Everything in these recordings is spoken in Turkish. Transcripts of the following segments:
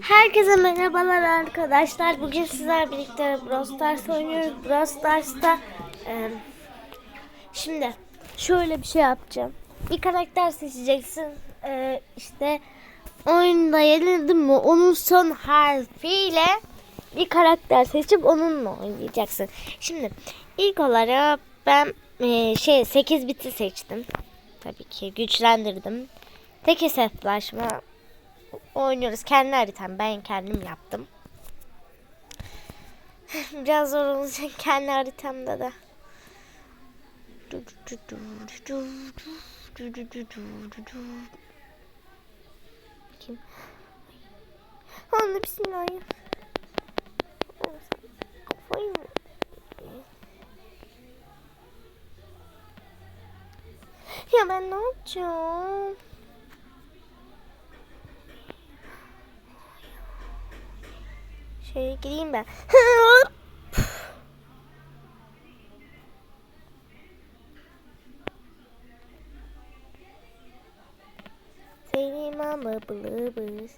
Herkese merhabalar arkadaşlar. Bugün sizler birlikte Brawl Stars oynuyoruz. Brawl Stars'ta e, şimdi şöyle bir şey yapacağım. Bir karakter seçeceksin. E, işte oyunda yenildin mi onun son harfiyle bir karakter seçip onunla oynayacaksın. Şimdi ilk olarak ben e, şey 8 biti seçtim. Tabii ki güçlendirdim. Tek hesaplaşma oynuyoruz. Kendi haritam. Ben kendim yaptım. Biraz zor olacak kendi haritamda da. Kim? Allah bismillah. Kafayı? Ya ben ne yapacağım? Şöyle gireyim ben. Seni mama buluruz.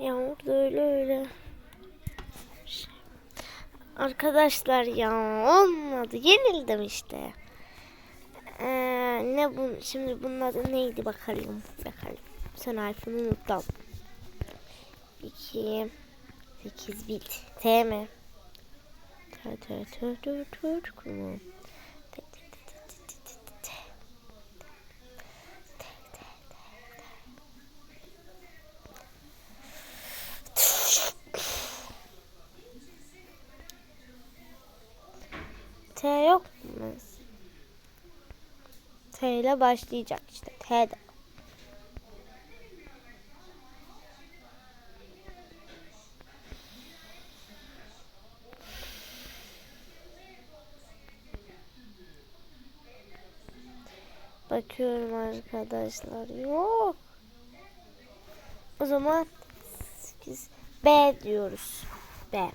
Ya orada öyle öyle. Arkadaşlar ya olmadı. Yenildim işte. Ee, ne bu şimdi bunun adı neydi bakalım. Bakalım. Son harfini unuttum. 2 8 bit. T mi? T T T T T T T yok mu? T ile başlayacak işte. T de. Bakıyorum arkadaşlar. Yok. O zaman biz B diyoruz. B.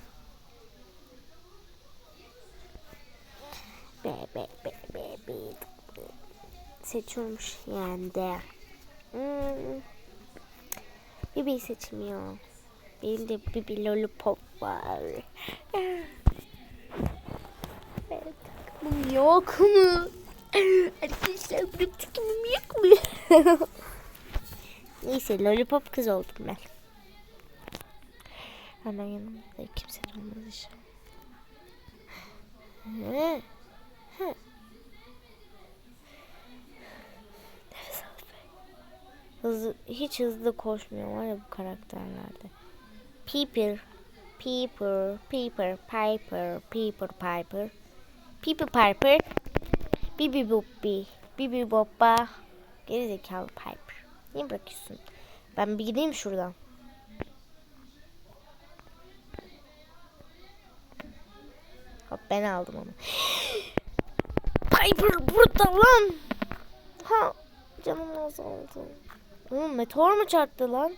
B, B, B, B, B. Seçiyormuş yani de. Hmm. Bibi seçmiyor. Bir de Bibi Lollipop var. Evet, takımım yok mu? Arkadaşlar benim takımım yok mu? Neyse Lollipop kız oldum ben. Hemen yanımda kimse olmaz inşallah. Hı. Nefes al be. Hızlı, hiç hızlı koşmuyor var ya bu karakterlerde. Peeper, Peeper, Peeper, Piper, Peeper, Piper, Peeper, Piper, Bibi Bobby, Bibi Bobba, geri zekalı Piper. Niye bırakıyorsun? Ben bir gideyim şuradan. Hop ben aldım onu. Piper burada lan. Ha canım azaldı. Oğlum meteor mu çarptı lan?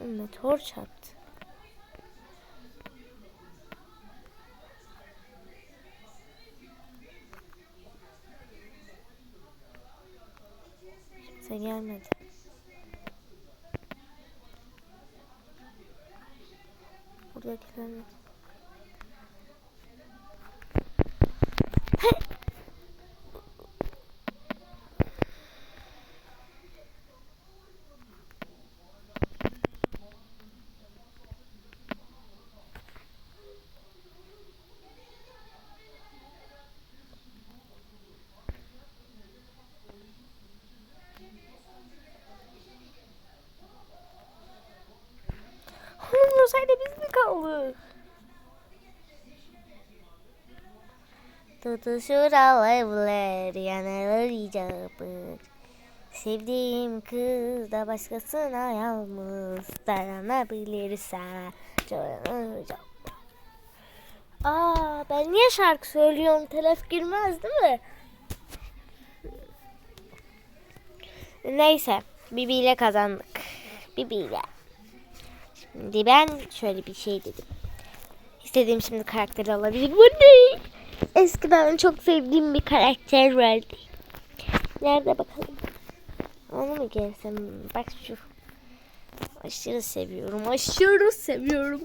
Meteor çarptı. Kimse gelmedi. buradakilerini. olsaydı biz mi kaldık? Tutuşur alevler yanılır icabı. Sevdiğim kız da başkasına yalnız dayanabilirse dayanacak. Aa ben niye şarkı söylüyorum? Telef girmez değil mi? Neyse. Bibi ile kazandık. Bibi ile. Şimdi ben şöyle bir şey dedim. İstediğim şimdi karakteri alabilirim. Bu ne? Eskiden çok sevdiğim bir karakter vardı. Nerede bakalım? Onu mu gelsem? Bak şu. Aşırı seviyorum. Aşırı seviyorum.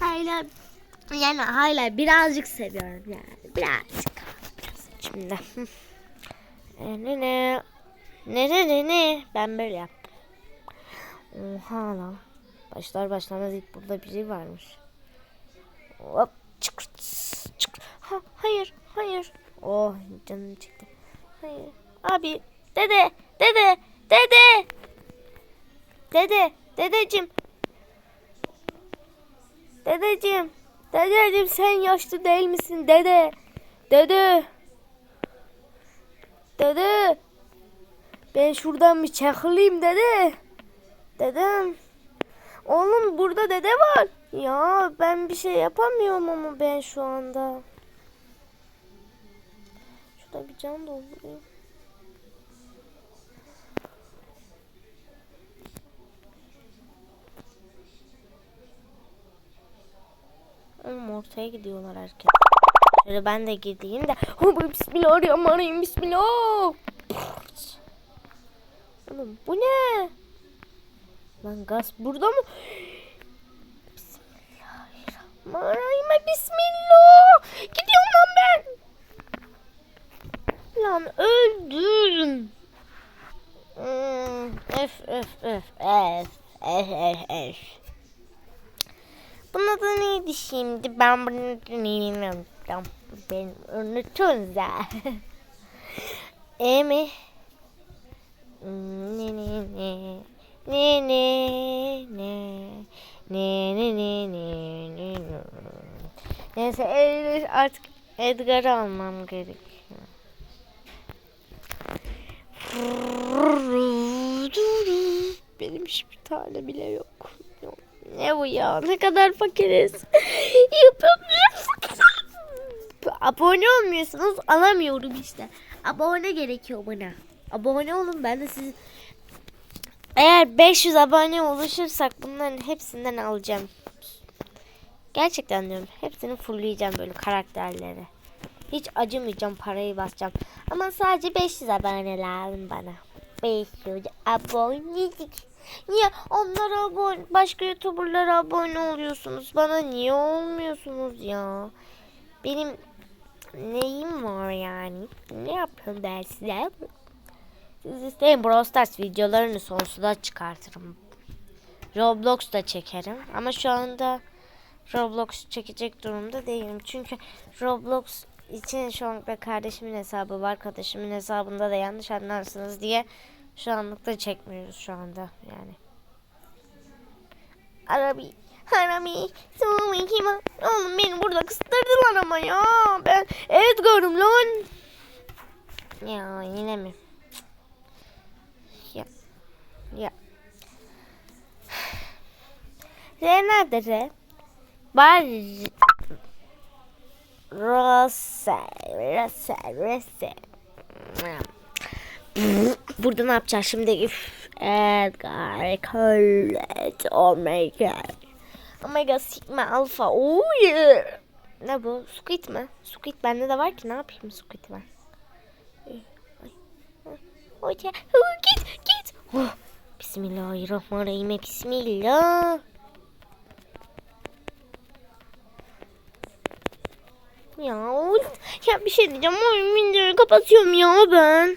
Hala yani hala birazcık seviyorum yani. Birazcık. Şimdi. Ne ne ne ne ne ne ben böyle yaptım. Oha lan. Başlar başlamaz ilk burada biri varmış. Hop çıkırt çıkırt. Ha, hayır hayır. Oh canım çıktı. Hayır. Abi dede dede dede. Dede dedeciğim. Dedeciğim. Dedeciğim sen yaşlı değil misin dede? Dede. Dede. Ben şuradan bir çakılayım dede. Dedem. Oğlum burada dede var. Ya ben bir şey yapamıyorum ama ben şu anda. Şurada bir can doldurayım. Oğlum ortaya gidiyorlar herkes. Şöyle ben de gideyim de. Oh, bismillahirrahmanirrahim. Bismillah. Oğlum bu ne? Lan gaz burada mı? Bismillahirrahmanirrahim. Bismillah. Gidiyorum lan ben. Lan öldüm. Hmm, öf öf öf öf öf öf öf. Bunun adı neydi şimdi? Ben bunu bilmiyorum. Ben unutuyorum zaten. E mi? Ne ne ne ne ne ne ne ne ne ne ne ne Neyse artık Edgar'ı almam gerekiyor. Benim hiçbir tane bile yok. Ne bu ya? Ne kadar fakiriz. Yapamıyorum. Abone olmuyorsunuz alamıyorum işte. Abone gerekiyor bana. Abone olun ben de sizi eğer 500 abone oluşursak bunların hepsinden alacağım. Gerçekten diyorum. Hepsini fullleyeceğim böyle karakterleri. Hiç acımayacağım parayı basacağım. Ama sadece 500 abone lazım bana. 500 abonelik. Niye onlara abone, başka youtuberlara abone oluyorsunuz? Bana niye olmuyorsunuz ya? Benim neyim var yani? Ne yapıyorum ben size? Siz isteyin Brawl Stars videolarını sonsuza çıkartırım. Roblox da çekerim. Ama şu anda Roblox çekecek durumda değilim. Çünkü Roblox için şu anda kardeşimin hesabı var. Kardeşimin hesabında da yanlış anlarsınız diye şu anlıkta çekmiyoruz şu anda yani. Arabi, Arabi, Sumi kima? Oğlum beni burada kıstırdılar ama ya. Ben Edgar'ım lan. Ya yine mi? Ya. R nerede R? Var. Rose. Rose. Rose. Burada ne yapacağız şimdi? Üf, Edgar, Colette, Omega. Omega, Sigma, Alpha. Oh yeah. Ne bu? Squid mi? Squid bende de var ki ne yapayım Squid var. Hoca, git, git. Oh, Bismillahirrahmanirrahim. Bismillah. Ya, ya bir şey diyeceğim. Oyun videoyu kapatıyorum ya ben.